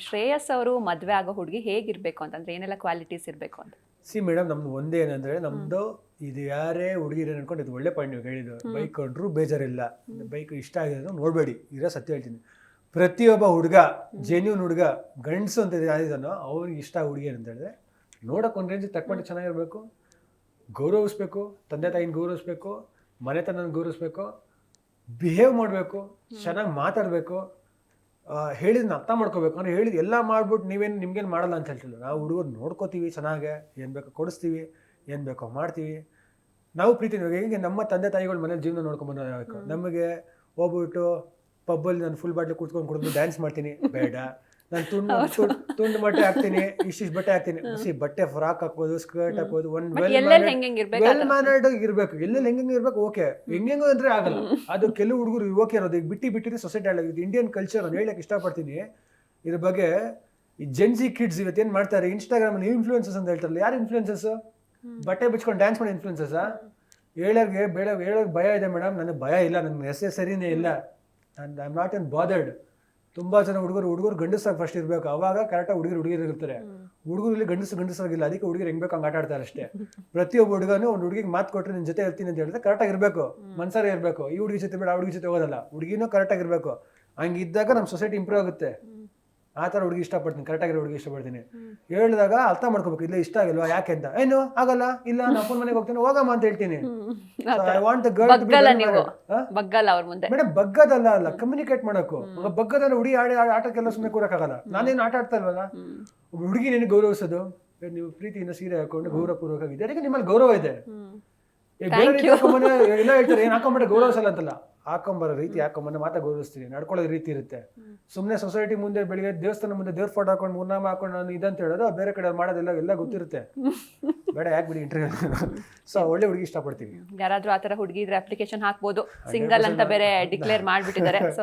ಶ್ರೇಯಸ್ ಅವರು ಮದುವೆ ಆಗೋ ಹುಡುಗಿ ಹೇಗಿರಬೇಕು ಅಂತಂದ್ರೆ ಏನೆಲ್ಲ ಕ್ವಾಲಿಟೀಸ್ ಇರಬೇಕು ಅಂತ? ಸಿ ಮೇಡಮ್ ನಮ್ದು ಒಂದೇ ಏನಂದ್ರೆ ನಮ್ದು ಇದು ಯಾರೇ ಹುಡುಗಿರ ಅನ್ಕೊಂಡು ಇದು ಒಳ್ಳೆ ಪಾಯಿಂಟ್ ನೀವು ಹೇಳಿದ್ರು ಬೈಕ್ ಕೊಂಡ್ರು ಬೇಜಾರಿಲ್ಲ. ಬೈಕ್ ಇಷ್ಟ ಆಗಿದೆ ಅಂದ್ರೆ ನೋಡಬೇಡಿ. ಇರೋ ಸತ್ಯ ಹೇಳ್ತೀನಿ. ಪ್ರತಿಯೊಬ್ಬ ಹುಡುಗ ಜೆನ್ಯೂನ್ ಹುಡುಗ ಗಂಡಸು ಅಂತ ಯಾರಿದಾನೋ ಅವ್ರಿಗೆ ಇಷ್ಟ ಹುಡುಗಿ ಅಂತ ಹೇಳಿದ್ರೆ ನೋಡಕ್ಕೆ ಒಂದು ರೇಂಜ್ ತಕ್ಕೊಂಡು ಚೆನ್ನಾಗಿರ್ಬೇಕು. ಗೌರವಿಸ್ಬೇಕು. ತಂದೆ ತಾಯಿನ ಗೌರವಿಸ್ಬೇಕು. ಮನೆತನ ಗೌರವಿಸ್ಬೇಕು. ಬಿಹೇವ್ ಮಾಡಬೇಕು. ಚೆನ್ನಾಗಿ ಮಾತಾಡಬೇಕು. ಹೇಳಿದ್ನ ಅರ್ಥ ಮಾಡ್ಕೋಬೇಕು. ಅಂದ್ರೆ ಹೇಳಿದ ಎಲ್ಲ ಮಾಡ್ಬಿಟ್ಟು ನೀವೇನು ನಿಮ್ಗೇನು ಮಾಡಲ್ಲ ಅಂತ ಹೇಳ್ತಿಲ್ಲ. ನಾವು ಹುಡುಗರು ನೋಡ್ಕೋತೀವಿ ಚೆನ್ನಾಗೆ ಏನು ಬೇಕೋ ಕೊಡಿಸ್ತೀವಿ ಏನು ಬೇಕೋ ಮಾಡ್ತೀವಿ. ನಾವು ಪ್ರೀತಿ ಹೇಗೆ ನಮ್ಮ ತಂದೆ ತಾಯಿಗಳ ಮನೇಲಿ ಜೀವನ ನೋಡ್ಕೊಂಡು ಬಂದಬೇಕು ನಮಗೆ ಹೋಗ್ಬಿಟ್ಟು ಪಬ್ಬಲ್ಲಿ ನಾನು ಫುಲ್ ಬಾಟ್ಲಿ ಕೂತ್ಕೊಂಡು ಕುಡಿದು ಡ್ಯಾನ್ಸ್ ಮಾಡ್ತೀನಿ. ಬೇಡ. ನಾನು ತುಂಡು ತುಂಡು- ಬಟ್ಟೆ ಹಾಕ್ತೀನಿ ಇಷ್ಟಿಷ್ಟು ಬಟ್ಟೆ ಹಾಕ್ತೀನಿ. ಸಿ ಬಟ್ಟೆ ಫ್ರಾಕ್ ಹಾಕೋದು ಸ್ಕರ್ಟ್ ಹಾಕೋದು ಒನ್ ವೆಲ್ ಮ್ಯಾನರ್ಡ್ ಇರ್ಬೇಕು ಎಲ್ಲೆಲ್ಲಿ ಹೆಂಗೆ ಇರ್ಬೇಕು ಓಕೆ ಹೆಂಗೆಂಗೋ ಅಂದ್ರೆ ಆಗಲ್ಲ. ಅದು ಕೆಲವು ಹುಡುಗರು ಓಕೆ ಇರೋದು ಈಗ ಬಿಟ್ಟು ಬಿಟ್ಟಿದ್ರೆ ಸೊಸೈಟಿ ಅಲ್ಲ. ಇದು ಇಂಡಿಯನ್ ಕಲ್ಚರ್ ನಾನು ಹೇಳಕ್ ಇಷ್ಟಪಡ್ತೀನಿ. ಇದ್ರ ಬಗ್ಗೆ ಈ ಜೆನ್ಸಿ ಕಿಡ್ಸ್ ಇವತ್ತು ಏನ್ ಮಾಡ್ತಾರೆ? ಇನ್ಸ್ಟಾಗ್ರಾಮ್ ಅಲ್ಲಿ ಇನ್ಫ್ಲೂಯೆನ್ಸಸ್ ಅಂತ ಹೇಳ್ತಾರಲ್ಲ. ಯಾರು ಇನ್ಫ್ಲೂಯೆನ್ಸಸ್ ಬಟ್ಟೆ ಬಿಚ್ಕೊಂಡು ಡ್ಯಾನ್ಸ್ ಮಾಡಿ ಇನ್ಫ್ಲೂಯೆನ್ಸಸ್ ಹೇಳೋರ್ಗೆ ಬೇಡ ಹೇಳೋಕೆ ಭಯ ಇದೆ ಮೇಡಮ್. ನನಗೆ ಭಯ ಇಲ್ಲ. ನನ್ನ ನೆಸೆಸರಿನೇ ಸರಿನೇ ಇಲ್ಲ. I am not even bothered ತುಂಬಾ ಜನ ಹುಡುಗರು ಹುಡುಗರು ಗಂಡಸಾಗಿ ಫಸ್ಟ್ ಇರಬೇಕು. ಅವಾಗ ಕರೆಕ್ಟಾಗಿ ಹುಡುಗರು ಹುಡುಗಿರು ಇರ್ತಾರೆ. ಹುಡುಗರಲ್ಲಿ ಗಂಡಸು ಗಂಡಸಾಗಿಲ್ಲ ಅದಕ್ಕೆ ಹುಡುಗರು ಹೆಂಗ್ ಬೇಕು ಹಂಗೆ ಆಟ ಆಡ್ತಾರೆ ಅಷ್ಟೇ. ಪ್ರತಿಯೊಬ್ಬ ಹುಡುಗನು ಒಂದು ಹುಡುಗಿಗೆ ಮಾತು ಕೊಟ್ಟರೆ ನಿನ್ನ ಜೊತೆ ಇರ್ತೀನಿ ಅಂತ ಹೇಳಿದ್ರೆ ಕರೆಕ್ಟಾಗಿ ಇರಬೇಕು. ಮನ್ಸಾರೆ ಇರಬೇಕು. ಈ ಹುಡುಗಿ ಜೊತೆ ಬೇಡ ಆ ಹುಡುಗಿ ಜೊತೆ ಹೋಗೋದಲ್ಲ. ಹುಡುಗಿನೂ ಕರೆಕ್ಟಾಗಿ ಇರಬೇಕು. ಹಂಗಿದ್ದಾಗ ನಮ್ಮ ಸೊಸೈಟಿ ಇಂಪ್ರೂವ್ ಆಗುತ್ತೆ. ಆ ಥರ ಹುಡುಗಿ ಇಷ್ಟಪಡ್ತೀನಿ ಕರೆಕ್ಟಾಗಿರೋ ಹುಡುಗಿ ಇಷ್ಟಪಡ್ತೀನಿ. ಹೇಳಿದಾಗ ಅರ್ಥ ಮಾಡ್ಕೋಬೇಕು ಇಲ್ಲ ಇಷ್ಟ ಆಗಿಲ್ವಾ ಯಾಕೆ ಅಂತ. ಏನು ಆಗಲ್ಲ ಇಲ್ಲ ನಾನು ಅಪ್ಪನ ಮನೆಗೆ ಹೋಗ್ತೀನಿ ಹೋಗಮ್ಮ ಅಂತ ಹೇಳ್ತೀನಿ. ಐ ವಾಂಟ್ ಬಗ್ಗಲ್ಲ ನೀವು. ಬಗ್ಗಲ್ಲ ಅವ್ರ ಮುಂದೆ. ಮೇಡಮ್ ಬಗ್ಗದಲ್ಲ ಅಲ್ಲ ಕಮ್ಯುನಿಕೇಟ್ ಮಾಡಬೇಕು ಬಗ್ಗದಲ್ಲ ಹುಡುಗಿ ಆಡಿ ಆಟಕ್ಕೆಲ್ಲ ಸುಮ್ಮನೆ ಕೂರಕ್ಕಾಗಲ್ಲ. ನಾನೇನು ಆಟ ಆಡ್ತಾ ಇಲ್ವಲ್ಲ? ಹುಡುಗಿ ನಿನಗೆ ಗೌರವಿಸೋದು. ನೀವು ಪ್ರೀತಿಯಿಂದ ಸೀರೆ ಹಾಕೊಂಡು ಗೌರವಪೂರ್ವಕವಾಗಿದೆ ಅದಕ್ಕೆ ನಿಮ್ಮಲ್ಲಿ ಗೌರವ ಇದೆ. ಎಲ್ಲ ಹೇಳ್ತಾರೆ ಏನು ಗೌರವಿಸಲ್ಲ ಅಂತಲ್ಲ. ಹಾಕೊಂಬರೋ ರೀತಿ ಹಾಕೊಂಬಂದು ಮಾತ್ರ ಗೌರವಿಸ್ತೀನಿ. ನಡ್ಕೊಳ್ಳೋ ರೀತಿ ಇರುತ್ತೆ. ಸುಮ್ಮನೆ ಸೊಸೈಟಿ ಮುಂದೆ ಬೆಳಿಗ್ಗೆ ದೇವಸ್ಥಾನ ಮುಂದೆ ದೇವ್ರ ಫೋಟೋ ಹಾಕೊಂಡು ಮೂರ್ನಾಮ ಹಾಕೊಂಡು ನಾನು ಇದಂತ ಹೇಳೋದು ಬೇರೆ ಕಡೆ ಮಾಡೋದೆಲ್ಲ ಎಲ್ಲ ಗೊತ್ತಿರುತ್ತೆ. ಬೇಡ ಯಾಕೆ ಬಿಡಿ ಇಂಟರ್ವ್ಯೂ ಸೊ ಒಳ್ಳೆ ಹುಡುಗಿ ಇಷ್ಟಪಡ್ತೀವಿ ಯಾರಾದ್ರೂ ತರ ಹುಡುಗಿ ಇದ್ರೆ ಅಪ್ಲಿಕೇಶನ್ ಹಾಕ್ಬೋದು. ಸಿಂಗಲ್ ಅಂತ ಬೇರೆ ಡಿಕ್ಲೇರ್ ಮಾಡ್ಬಿಟ್ಟಿದ್ದಾರೆ. ಸೊ